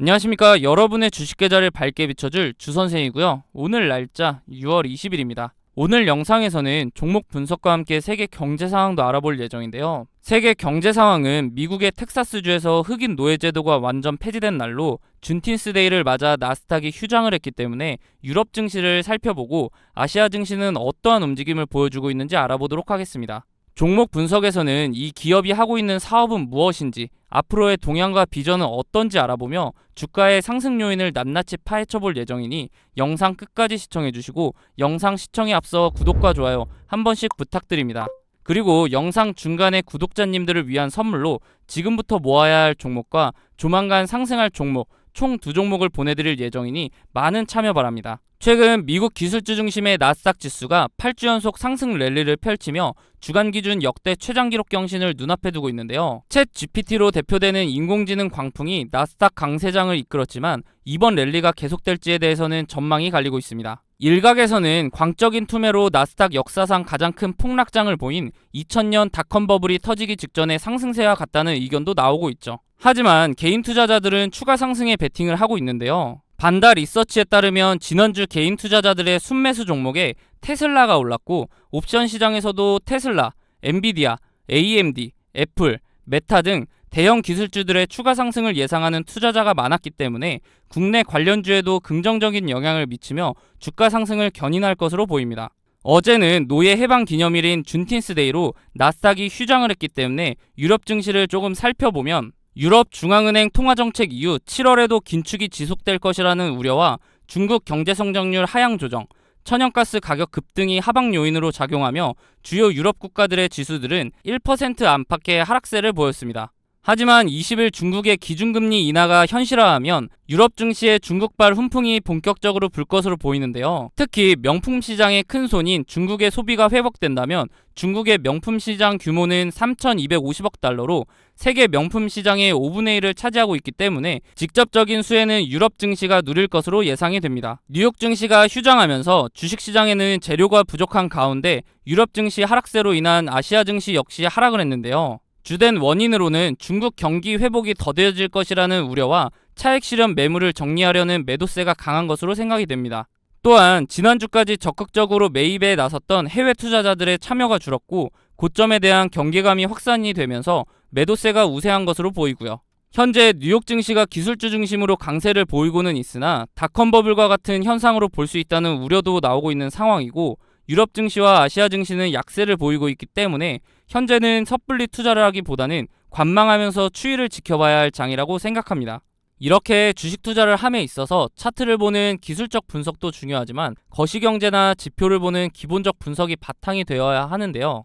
안녕하십니까. 여러분의 주식 계좌를 밝게 비춰줄 주선생이고요. 오늘 날짜 6월 20일입니다. 오늘 영상에서는 종목 분석과 함께 세계 경제 상황도 알아볼 예정인데요. 세계 경제 상황은 미국의 텍사스주에서 흑인 노예 제도가 완전 폐지된 날로 준틴스데이를 맞아 나스닥이 휴장을 했기 때문에 유럽 증시를 살펴보고 아시아 증시는 어떠한 움직임을 보여주고 있는지 알아보도록 하겠습니다 종목 분석에서는 이 기업이 하고 있는 사업은 무엇인지, 앞으로의 동향과 비전은 어떤지 알아보며 주가의 상승 요인을 낱낱이 파헤쳐 볼 예정이니 영상 끝까지 시청해 주시고 영상 시청에 앞서 구독과 좋아요 한 번씩 부탁드립니다. 그리고 영상 중간에 구독자님들을 위한 선물로 지금부터 모아야 할 종목과 조만간 상승할 종목 총 두 종목을 보내드릴 예정이니 많은 참여 바랍니다. 최근 미국 기술주 중심의 나스닥 지수가 8주 연속 상승 랠리를 펼치며 주간 기준 역대 최장 기록 경신을 눈앞에 두고 있는데요. 챗 GPT로 대표되는 인공지능 광풍이 나스닥 강세장을 이끌었지만 이번 랠리가 계속될지에 대해서는 전망이 갈리고 있습니다. 일각에서는 광적인 투매로 나스닥 역사상 가장 큰 폭락장을 보인 2000년 닷컴 버블이 터지기 직전의 상승세와 같다는 의견도 나오고 있죠. 하지만 개인 투자자들은 추가 상승에 베팅을 하고 있는데요. 반다 리서치에 따르면 지난주 개인 투자자들의 순매수 종목에 테슬라가 올랐고 옵션 시장에서도 테슬라, 엔비디아, AMD, 애플, 메타 등 대형 기술주들의 추가 상승을 예상하는 투자자가 많았기 때문에 국내 관련주에도 긍정적인 영향을 미치며 주가 상승을 견인할 것으로 보입니다. 어제는 노예 해방 기념일인 준틴스데이로 나스닥이 휴장을 했기 때문에 유럽 증시를 조금 살펴보면 유럽 중앙은행 통화 정책 이후 7월에도 긴축이 지속될 것이라는 우려와 중국 경제 성장률 하향 조정, 천연가스 가격 급등이 하방 요인으로 작용하며 주요 유럽 국가들의 지수들은 1% 안팎의 하락세를 보였습니다. 하지만 20일 중국의 기준금리 인하가 현실화하면 유럽 증시의 중국발 훈풍이 본격적으로 불 것으로 보이는데요. 특히 명품 시장의 큰 손인 중국의 소비가 회복된다면 중국의 명품 시장 규모는 3,250억 달러로 세계 명품 시장의 5분의 1을 차지하고 있기 때문에 직접적인 수혜는 유럽 증시가 누릴 것으로 예상이 됩니다. 뉴욕 증시가 휴장하면서 주식 시장에는 재료가 부족한 가운데 유럽 증시 하락세로 인한 아시아 증시 역시 하락을 했는데요. 주된 원인으로는 중국 경기 회복이 더뎌질 것이라는 우려와 차익 실현 매물을 정리하려는 매도세가 강한 것으로 생각이 됩니다. 또한 지난주까지 적극적으로 매입에 나섰던 해외 투자자들의 참여가 줄었고 고점에 대한 경계감이 확산이 되면서 매도세가 우세한 것으로 보이고요. 현재 뉴욕 증시가 기술주 중심으로 강세를 보이고는 있으나 닷컴 버블과 같은 현상으로 볼 수 있다는 우려도 나오고 있는 상황이고 유럽 증시와 아시아 증시는 약세를 보이고 있기 때문에 현재는 섣불리 투자를 하기보다는 관망하면서 추이를 지켜봐야 할 장이라고 생각합니다. 이렇게 주식 투자를 함에 있어서 차트를 보는 기술적 분석도 중요하지만 거시경제나 지표를 보는 기본적 분석이 바탕이 되어야 하는데요.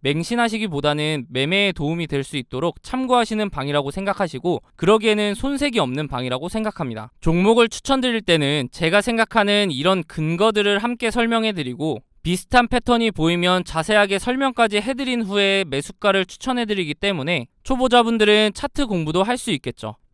맹신하시기보다는 매매에 도움이 될 수 있도록 참고하시는 방이라고 생각하시고 그러기에는 손색이 없는 방이라고 생각합니다. 종목을 추천드릴 때는 제가 생각하는 이런 근거들을 함께 설명해 드리고 비슷한 패턴이 보이면 자세하게 설명까지 해드린 후에 매수가를 추천해드리기 때문에 초보자분들은 차트 공부도 할 수 있겠죠.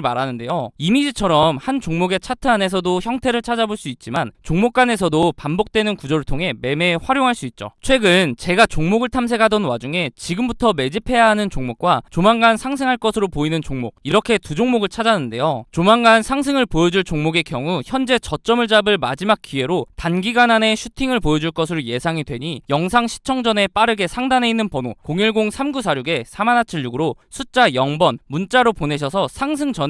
말하는데요. 이미지처럼 한 종목의 차트 안에서도 형태를 찾아볼 수 있지만 종목 간에서도 반복되는 구조를 통해 매매에 활용할 수 있죠. 최근 제가 종목을 탐색하던 와중에 지금부터 매집해야 하는 종목과 조만간 상승할 것으로 보이는 종목 이렇게 두 종목을 찾았는데요. 조만간 상승을 보여줄 종목의 경우 현재 저점을 잡을 마지막 기회로 단기간 안에 슈팅을 보여줄 것으로 예상이 되니 영상 시청 전에 빠르게 상단에 있는 번호 010-3946에 4176으로 숫자 0번 문자로 보내셔서 상승 전에